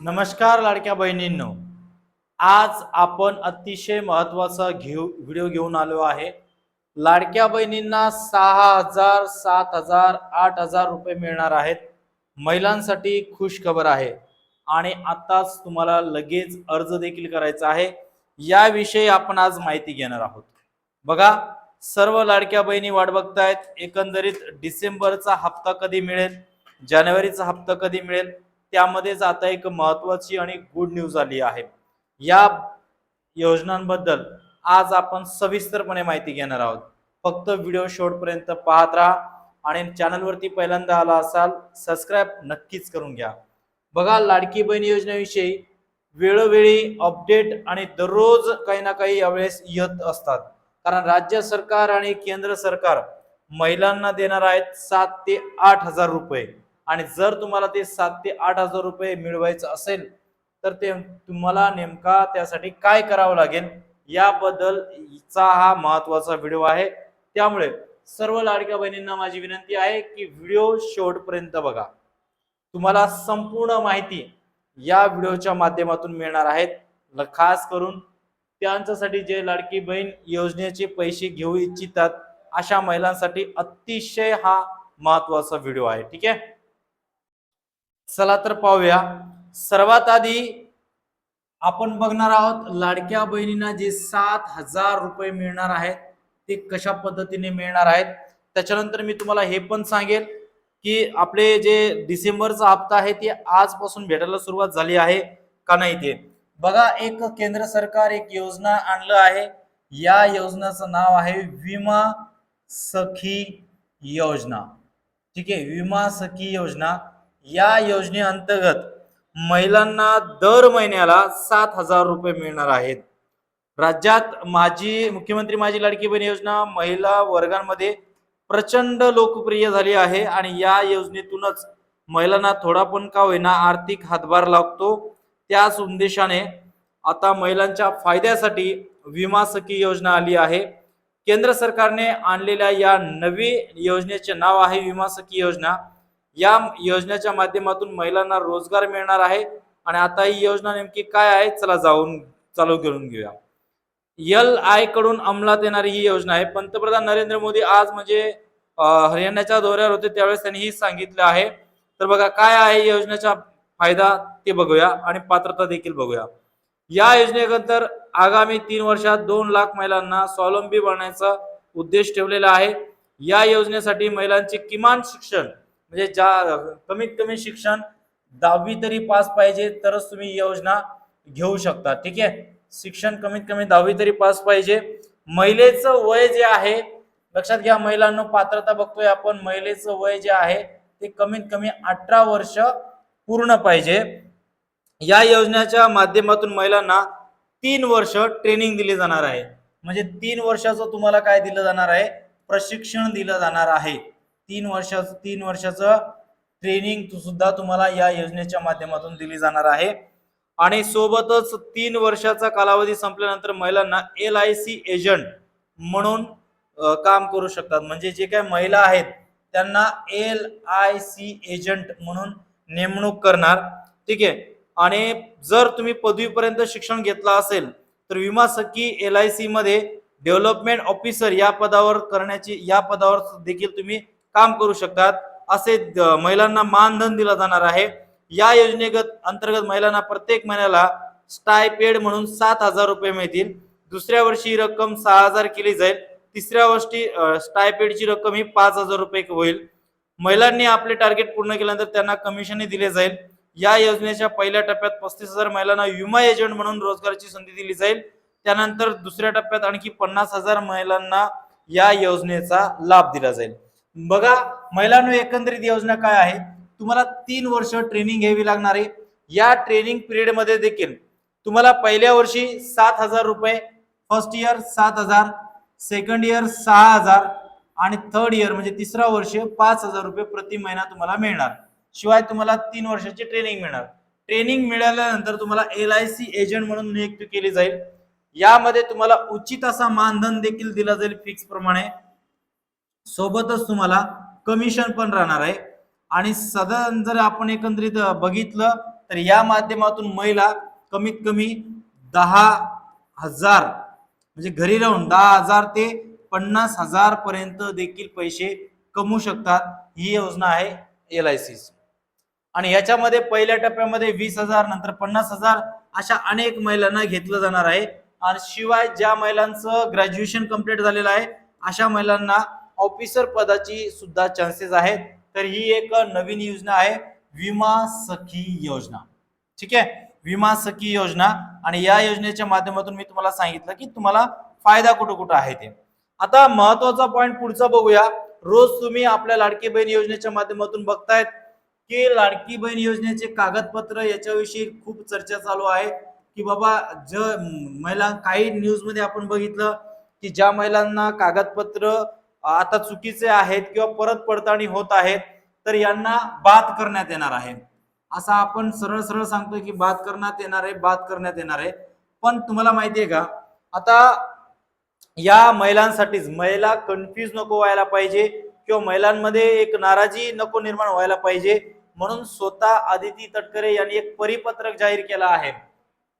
नमस्कार लाडक्या बहिणींनो. आज आपण अतिशय महत्त्वाचा घेऊ व्हिडिओ घेऊन आलो आहे. लाडक्या बहिणींना सहा हजार सात हजार आठ हजार रुपये मिळणार आहेत. महिलांसाठी खुश खबर आहे. आणि आताच तुम्हाला लगेच अर्ज देखील करायचा आहे. याविषयी आपण आज माहिती घेणार आहोत. बघा सर्व लाडक्या बहिणी वाट बघतायत. एकंदरीत डिसेंबरचा हप्ता कधी मिळेल? जानेवारीचा हप्ता कधी मिळेल? त्यामध्येच आता एक महत्वाची आणि गुड न्यूज आली आहे. या योजनांबद्दल आज आपण सविस्तरपणे माहिती घेणार आहोत. फक्त व्हिडिओ शेवटपर्यंत पाहत राहा आणि चॅनलवरती पहिल्यांदा आला असाल सबस्क्राईब नक्कीच करून घ्या. बघा लाडकी बहीण योजनेविषयी वेळोवेळी अपडेट आणि दररोज काही ना काही यावेळेस येत असतात. कारण राज्य सरकार आणि केंद्र सरकार महिलांना देणार आहेत सात ते आठ हजार रुपये. आणि जर तुम्हाला ते सात ते आठ हजार रुपये मिळवायचं असेल तर ते तुम्हाला नेमका त्यासाठी काय करावं लागेल? याबद्दलचा हा महत्त्वाचा व्हिडिओ आहे. त्यामुळे सर्व लाडक्या बहिणींना माझी विनंती आहे की व्हिडिओ शेवटपर्यंत बघा. तुम्हाला संपूर्ण माहिती या व्हिडिओच्या माध्यमातून मिळणार आहेत खास करून त्यांच्यासाठी जे लाडकी बहीण योजनेचे पैसे घेऊ इच्छितात अशा महिलांसाठी अतिशय हा महत्त्वाचा व्हिडिओ आहे. ठीक आहे? चला तर पाहूया. सर्वात आधी आपण बघणार आहोत लाडक्या बहिणींना जे सात हजार रुपये मिळणार आहेत ते कशा पद्धतीने मिळणार आहेत? त्याच्यानंतर मी तुम्हाला हे पण सांगेल की आपले जे डिसेंबरचा हप्ता आहे ते आजपासून भेटायला सुरुवात झाली आहे का नाही ते. बघा एक केंद्र सरकार एक योजना आणलं आहे. या योजनेचं नाव आहे विमा सखी योजना. ठीक आहे? विमा सखी योजना. या योजनेअंतर्गत महिलांना दर महिन्याला सात हजार रुपये मिळणार आहेत. राज्यात माझी मुख्यमंत्री माझी लाडकी बहीण योजना महिला वर्गांमध्ये प्रचंड लोकप्रिय झाली आहे आणि या योजनेतूनच महिलांना थोडा पण का होईना आर्थिक हातभार लागतो. त्याच उद्देशाने आता महिलांच्या फायद्यासाठी विमा सखी योजना आली आहे. केंद्र सरकारने आणलेल्या या नवी योजनेचे नाव आहे विमा सखी योजना. या योजनेच्या माध्यमातून महिलांना रोजगार मिळणार आहे. आणि आता ही योजना नेमकी काय आहे? चला जाऊन चालू करून घेऊया. एल आयकडून अंमलात येणारी ही योजना आहे. पंतप्रधान नरेंद्र मोदी आज म्हणजे हरियाणाच्या दौऱ्यावर होते. त्यावेळेस त्यांनी ही सांगितलं आहे. तर बघा काय आहे या योजनेचा फायदा ते बघूया आणि पात्रता देखील बघूया. या योजनेनंतर आगामी तीन वर्षात दोन लाख महिलांना स्वावलंबी बनण्याचा उद्देश ठेवलेला आहे. या योजनेसाठी महिलांचे किमान शिक्षण म्हणजे ज्या कमीत कमी शिक्षण दहावी तरी पास पाहिजे तरच तुम्ही योजना घेऊ शकता. ठीक आहे? शिक्षण कमीत कमी दहावी तरी पास पाहिजे. महिलेचं वय जे आहे लक्षात घ्या महिलांना पात्रता बघतोय आपण. महिलेचं वय जे आहे ते कमीत कमी अठरा वर्ष पूर्ण पाहिजे. या योजनेच्या माध्यमातून महिलांना तीन वर्ष ट्रेनिंग दिली जाणार आहे. म्हणजे तीन वर्षाचं तुम्हाला काय दिलं जाणार आहे? प्रशिक्षण दिलं जाणार आहे. तीन वर्षाचं तीन वर्षाचं ट्रेनिंग सुद्धा तुम्हाला या योजनेच्या माध्यमातून दिली जाणार आहे. आणि सोबतच तीन वर्षाचा कालावधी संपल्यानंतर महिलांना एल आय सी एजंट म्हणून काम करू शकतात. म्हणजे जे काही महिला आहेत त्यांना एल आय सी एजंट म्हणून नेमणूक करणार. ठीक आहे? आणि जर तुम्ही पदवीपर्यंत शिक्षण घेतलं असेल तर विमा सखी एल आय सी मध्ये डेव्हलपमेंट ऑफिसर या पदावर करण्याची या पदावर देखील तुम्ही काम करू शकतात. असे द- महिलांना मानधन दिलं जाणार आहे. या योजनेगत अंतर्गत महिलांना प्रत्येक महिन्याला स्टायपेड म्हणून सात हजार रुपये मिळतील. दुसऱ्या वर्षी ही रक्कम सहा हजार केली जाईल. तिसऱ्या वर्षी स्टायपेडची रक्कम ही पाच हजार रुपये होईल. महिलांनी आपले टार्गेट पूर्ण केल्यानंतर त्यांना कमिशनही दिले जाईल. या योजनेच्या पहिल्या टप्प्यात पस्तीस हजार महिलांना विमा एजंट म्हणून रोजगाराची संधी दिली जाईल. त्यानंतर दुसऱ्या टप्प्यात आणखी पन्नास हजार महिलांना या योजनेचा लाभ दिला जाईल. बघा महिलांनो एकंदरीत योजना काय आहे तुम्हाला तीन वर्ष ट्रेनिंग घ्यावी लागणार आहे. या ट्रेनिंग पिरियडमध्ये देखील तुम्हाला पहिल्या वर्षी सात हजार रुपये फर्स्ट इयर सात हजार सेकंड इयर सहा हजार आणि थर्ड इयर म्हणजे तिसरा वर्ष पाच हजार रुपये प्रति महिना तुम्हाला मिळणार. शिवाय तुम्हाला तीन वर्षाची ट्रेनिंग मिळणार. ट्रेनिंग मिळाल्यानंतर तुम्हाला एल आय सी एजंट म्हणून नियुक्ती केली जाईल. यामध्ये तुम्हाला उचित असा मानधन देखील दिला जाईल फिक्स प्रमाणे. सोबतच तुम्हाला कमिशन पण राहणार आहे. आणि सदन जर आपण एकंदरीत बघितलं तर या माध्यमातून महिला कमीत कमी दहा हजार म्हणजे घरी राहून दहा हजार ते पन्नास हजार पर्यंत देखील पैसे कमवू शकतात ही योजना आहे एल आय सी आणि याच्यामध्ये पहिल्या टप्प्यामध्ये वीस हजार नंतर पन्नास हजार अशा अनेक महिलांना घेतलं जाणार आहे. आणि शिवाय ज्या महिलांचं ग्रॅज्युएशन कंप्लीट झालेलं आहे अशा महिलांना ऑफिसर पदाची सुद्धा चान्सेस आहेत. तर ही एक नवीन योजना आहे विमा सखी योजना. ठीक आहे? विमा सखी योजना. आणि या योजनेच्या माध्यमातून मी तुम्हाला सांगितलं की तुम्हाला फायदा कुठं कुठं आहे ते. आता महत्त्वाचा पॉईंट पुढचा बघूया. रोज तुम्ही आपल्या लाडकी बहीण योजनेच्या माध्यमातून बघतायत की लाडकी बहीण योजनेचे कागदपत्र याच्याविषयी खूप चर्चा चालू आहे. की बाबा ज महिला काही न्यूजमध्ये आपण बघितलं की ज्या महिलांना कागदपत्र आता चुकीचे आहेत किंवा परत पडताळणी होत आहेत तर यांना बाद करण्यात येणार आहे. असं आपण सरळ सरळ सांगतोय की बाद करण्यात येणार आहे बाद करण्यात येणार आहे. पण तुम्हाला माहिती आहे का? आता या महिलांसाठीच महिला कन्फ्यूज नको व्हायला पाहिजे किंवा महिलांमध्ये एक नाराजी नको निर्माण व्हायला पाहिजे म्हणून स्वतः आदिती तटकरे यांनी एक परिपत्रक जाहीर केलं आहे.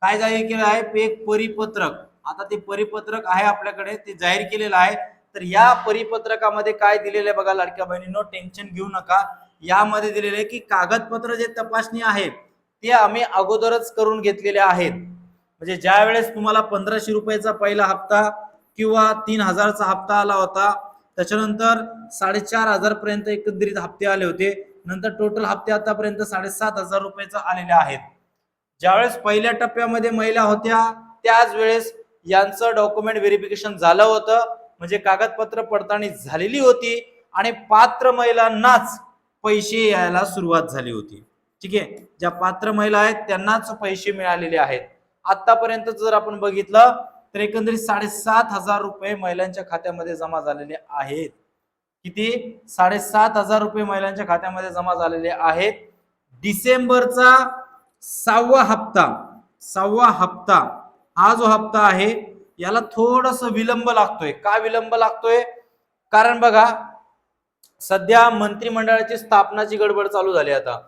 काय जाहीर केलं आहे? एक परिपत्रक. आता ते परिपत्रक आहे आपल्याकडे ते जाहीर केलेलं आहे. तर या परिपत्रकामध्ये काय दिलेलं आहे बघा लाडक्या बहिणींनो टेन्शन घेऊ नका. यामध्ये दिलेले आहे की कागदपत्र जे तपासणी आहे ते आम्ही अगोदरच करून घेतलेले आहेत. म्हणजे ज्या वेळेस तुम्हाला पंधराशे रुपयाचा पहिला हप्ता किंवा तीन हजारचा हप्ता आला होता त्याच्यानंतर साडेचार हजार पर्यंत हप्ते आले होते. नंतर टोटल हप्ते आतापर्यंत साडेसात हजार रुपयाचा आलेले आहेत. ज्यावेळेस पहिल्या टप्प्यामध्ये महिला होत्या त्याच वेळेस यांचं डॉक्युमेंट व्हेरिफिकेशन झालं होतं. म्हणजे कागदपत्र पडताळणी झालेली होती आणि पात्र महिलांनाच पैसे यायला सुरुवात झाली होती. ठीक आहे? ज्या पात्र महिला आहेत त्यांनाच पैसे मिळालेले आहेत. आतापर्यंत जर आपण बघितलं तर एकंदरीत साडेसात हजार रुपये महिलांच्या खात्यामध्ये जमा झालेले आहेत. किती? साडेसात हजार रुपये महिलांच्या खात्यामध्ये जमा झालेले आहेत. डिसेंबरचा सहावा हप्ता सहावा हप्ता हा जो हप्ता आहे याला थोडस विलंब लागतोय. का विलंब लागतोय? कारण बघा सध्या मंत्रिमंडळाची स्थापनाची गडबड चालू झाली आता.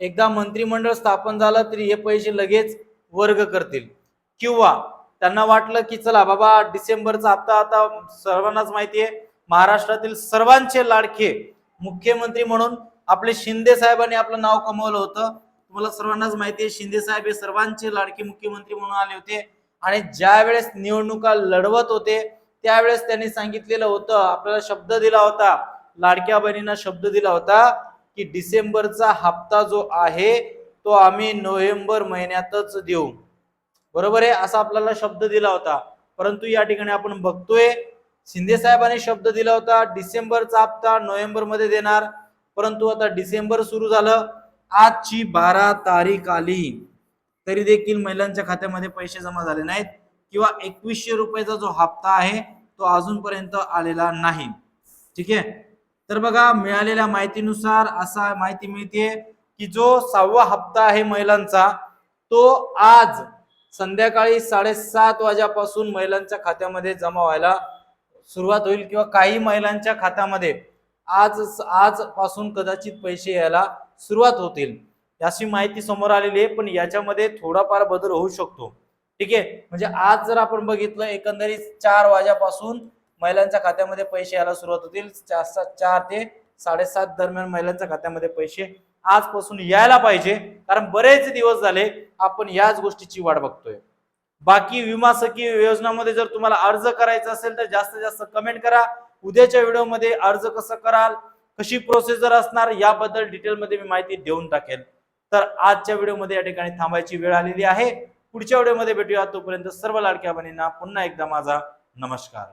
एकदा मंत्रिमंडळ स्थापन झालं तरी हे पैसे लगेच वर्ग करतील. किंवा त्यांना वाटलं की चला बाबा डिसेंबरचा हप्ता आता सर्वांनाच माहिती आहे महाराष्ट्रातील सर्वांचे लाडके मुख्यमंत्री म्हणून आपले शिंदे साहेबांनी आपलं नाव कमवलं होतं. तुम्हाला सर्वांनाच माहिती आहे शिंदे साहेब हे सर्वांचे लाडके मुख्यमंत्री म्हणून आले होते. आणि ज्या वेळेस निवडणुका लढवत होते त्यावेळेस त्यांनी सांगितलेलं होतं आपल्याला शब्द दिला होता लाडक्या बहिणींना शब्द दिला होता की डिसेंबरचा हप्ता जो आहे तो आम्ही नोव्हेंबर महिन्यातच देऊ. बरोबर आहे? असा आपल्याला शब्द दिला होता. परंतु या ठिकाणी आपण बघतोय शिंदे साहेबांनी शब्द दिला होता डिसेंबरचा हप्ता नोव्हेंबरमध्ये देणार परंतु आता डिसेंबर सुरू झालं. आजची बारा तारीख आली. तरी देखील महिलांच्या खात्यामध्ये पैसे जमा झाले नाहीत किंवा एकवीसशे रुपयाचा जो हप्ता आहे तो अजूनपर्यंत आलेला नाही. ठीक आहे? तर बघा मिळालेल्या माहितीनुसार असा माहिती मिळते की जो सहावा हप्ता आहे महिलांचा तो आज संध्याकाळी साडेसात वाजेपासून महिलांच्या खात्यामध्ये जमा व्हायला सुरुवात होईल किंवा काही महिलांच्या खात्यामध्ये आज आजपासून कदाचित पैसे यायला सुरुवात होतील. अशी माहिती समोर आलेली आहे पण याच्यामध्ये थोडाफार बदल होऊ शकतो. ठीक आहे? म्हणजे आज जर आपण बघितलं एकंदरीत चार वाजेपासून महिलांच्या खात्यामध्ये पैसे यायला सुरुवात होतील. चार चार ते साडेसात दरम्यान महिलांच्या खात्यामध्ये पैसे आजपासून यायला पाहिजे. कारण बरेच दिवस झाले आपण याच गोष्टीची वाट बघतोय. बाकी विमा सखी योजनामध्ये जर तुम्हाला अर्ज करायचा असेल तर जास्तीत जास्त कमेंट करा. उद्याच्या व्हिडिओमध्ये अर्ज कसं कराल कशी प्रोसेसर असणार याबद्दल डिटेलमध्ये मी माहिती देऊन टाकेल. तर आजच्या व्हिडिओमध्ये या ठिकाणी थांबायची वेळ आलेली आहे. पुढच्या व्हिडिओमध्ये भेटूया. तोपर्यंत सर्व लाडक्या बहिणींना पुन्हा एकदा माझा नमस्कार.